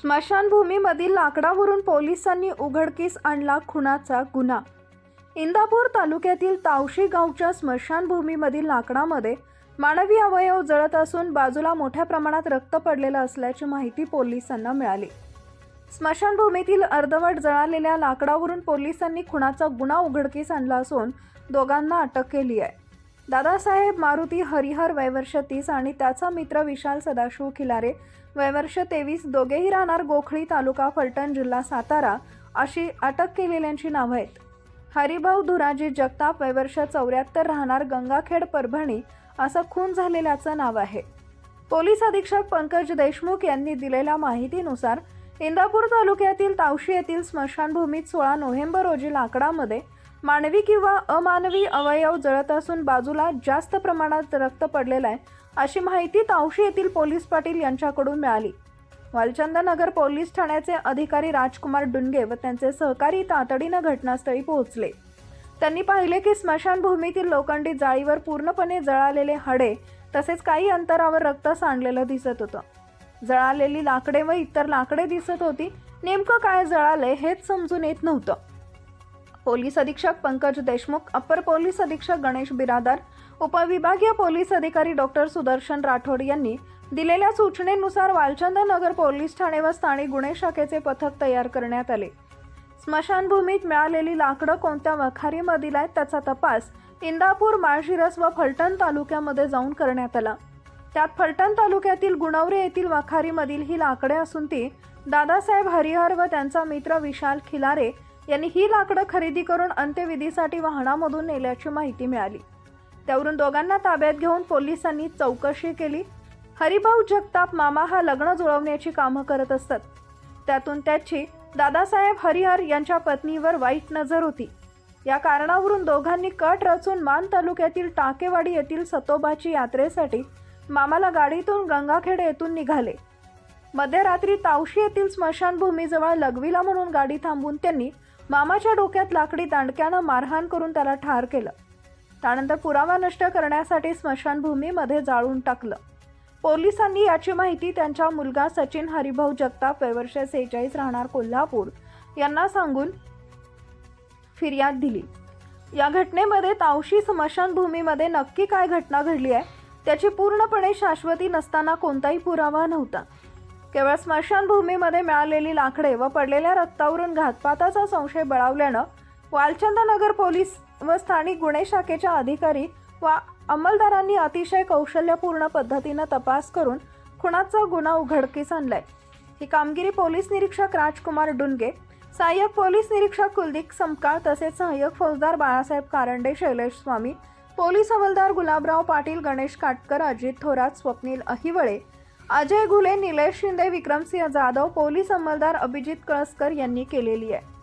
स्मशानभूमीमधील लाकडावरून पोलिसांनी उघडकीस आणला खुनाचा गुन्हा. इंदापूर तालुक्यातील तावशी गावच्या स्मशानभूमीमधील लाकडामध्ये मानवी अवयव जळत असून बाजूला मोठ्या प्रमाणात रक्त पडलेलं असल्याची माहिती पोलिसांना मिळाली. स्मशानभूमीतील अर्धवट जळालेल्या लाकडावरून पोलिसांनी खुनाचा गुन्हा उघडकीस आणला असून दोघांना अटक केली आहे. दादासाहेब मारुती हरिहर वयवर्ष तीस आणि त्याचा मित्र विशाल सदाशिव खिलारे वयवर्ष तेवीस दोघेही राहणार गोखळी तालुका फलटण जिल्हा सातारा अशी अटक केलेल्यांची नावं आहेत. हरिभाऊ धुराजी जगताप वयवर्ष चौऱ्याहत्तर राहणार गंगाखेड परभणी असं खून झालेल्याचं नाव आहे. पोलीस अधीक्षक पंकज देशमुख यांनी दिलेल्या माहितीनुसार इंदापूर तालुक्यातील तावशी येथील स्मशानभूमीत सोळा नोव्हेंबर रोजी लाकडामध्ये मानवी किंवा अमानवी अवयव जळत असून बाजूला जास्त प्रमाणात रक्त पडलेलं आहे अशी माहिती तावशी येथील पोलीस पाटील यांच्याकडून मिळाली. वालचंदनगर पोलीस ठाण्याचे अधिकारी राजकुमार डुंगे व त्यांचे सहकारी तातडीनं घटनास्थळी पोहोचले. त्यांनी पाहिले की स्मशानभूमीतील लोखंडी जाळीवर पूर्णपणे जळालेले हाडे तसेच काही अंतरावर रक्त सांडलेलं दिसत होतं. जळालेली लाकडे व इतर लाकडे दिसत होती नेमकं काय जळालंय हेच समजून येत नव्हतं. पोलीस अधीक्षक पंकज देशमुख अप्पर पोलीस अधीक्षक गणेश बिरादार उपविभागीय पोलीस अधिकारी डॉक्टर सुदर्शन राठोड यांनी दिलेल्या सूचनेनुसार वालचंद नगर पोलीस ठाणे व स्थानिक गुन्हे शाखेचे पथक तयार करण्यात आले. स्मशानभूमीत मिळालेली लाकडं कोणत्या वखारीमधील आहेत त्याचा तपास इंदापूर माळशिरस व फलटण तालुक्यामध्ये जाऊन करण्यात आला. त्यात फलटण तालुक्यातील गुणवरे येथील वखारीमधील ही लाकडे असून ती दादासाहेब हरिहर व त्यांचा मित्र विशाल खिलारे यांनी ही लाकडं खरेदी करून अंत्यविधीसाठी वाहनामधून नेल्याची माहिती मिळाली. त्यावरून दोघांना ताब्यात घेऊन पोलिसांनी चौकशी केली. हरिभाऊ जगताप मामा हा लग्न जुळवण्याची कामं करत असतात त्यातून त्याची दादासाहेब हरिहर यांच्या पत्नीवर वाईट नजर होती. या कारणावरून दोघांनी कट रचून मान तालुक्यातील टाकेवाडी येथील सतोबाची यात्रेसाठी मामाला गाडीतून गंगाखेड येथून निघाले. मध्यरात्री तावशी येथील स्मशानभूमीजवळ लगविला म्हणून गाडी थांबवून त्यांनी मामाच्या डोक्यात लाकडी दांडक्यानं मारहाण करून त्याला ठार केलं. त्यानंतर पुरावा नष्ट करण्यासाठी स्मशानभूमीमध्ये जाळून टाकलं. पोलिसांनी याची माहिती त्यांचा मुलगा सचिन हरिभाऊ जगताप वयवर्ष सेहेचाळीस राहणार कोल्हापूर यांना सांगून फिर्याद दिली. या घटनेमध्ये तावशी स्मशानभूमीमध्ये नक्की काय घटना घडली आहे त्याची पूर्णपणे शाश्वती नसताना कोणताही पुरावा नव्हता. केवळ स्मशानभूमीमध्ये मिळालेली लाकडे व पडलेल्या रक्तावरून घातपाताचा संशय बळावल्यानं वालचंदनगर पोलीस व स्थानिक गुन्हे शाखेच्या अधिकारी व अंमलदारांनी अतिशय कौशल्यपूर्ण पद्धतीनं तपास करून खुणाचा गुन्हा उघडकीस आणलाय. ही कामगिरी पोलीस निरीक्षक राजकुमार डुनगे सहाय्यक पोलीस निरीक्षक कुलदीप समकाळ तसेच सहाय्यक फौजदार बाळासाहेब कारंडे शैलेश स्वामी पोलीस हवालदार गुलाबराव पाटील गणेश काटकर अजित थोरात स्वप्नील अहिवळे अजय घुले निलेश शिंदे विक्रमसिंह जाधव पोलीस अंमलदार अभिजित कळसकर यांनी केलेली आहे.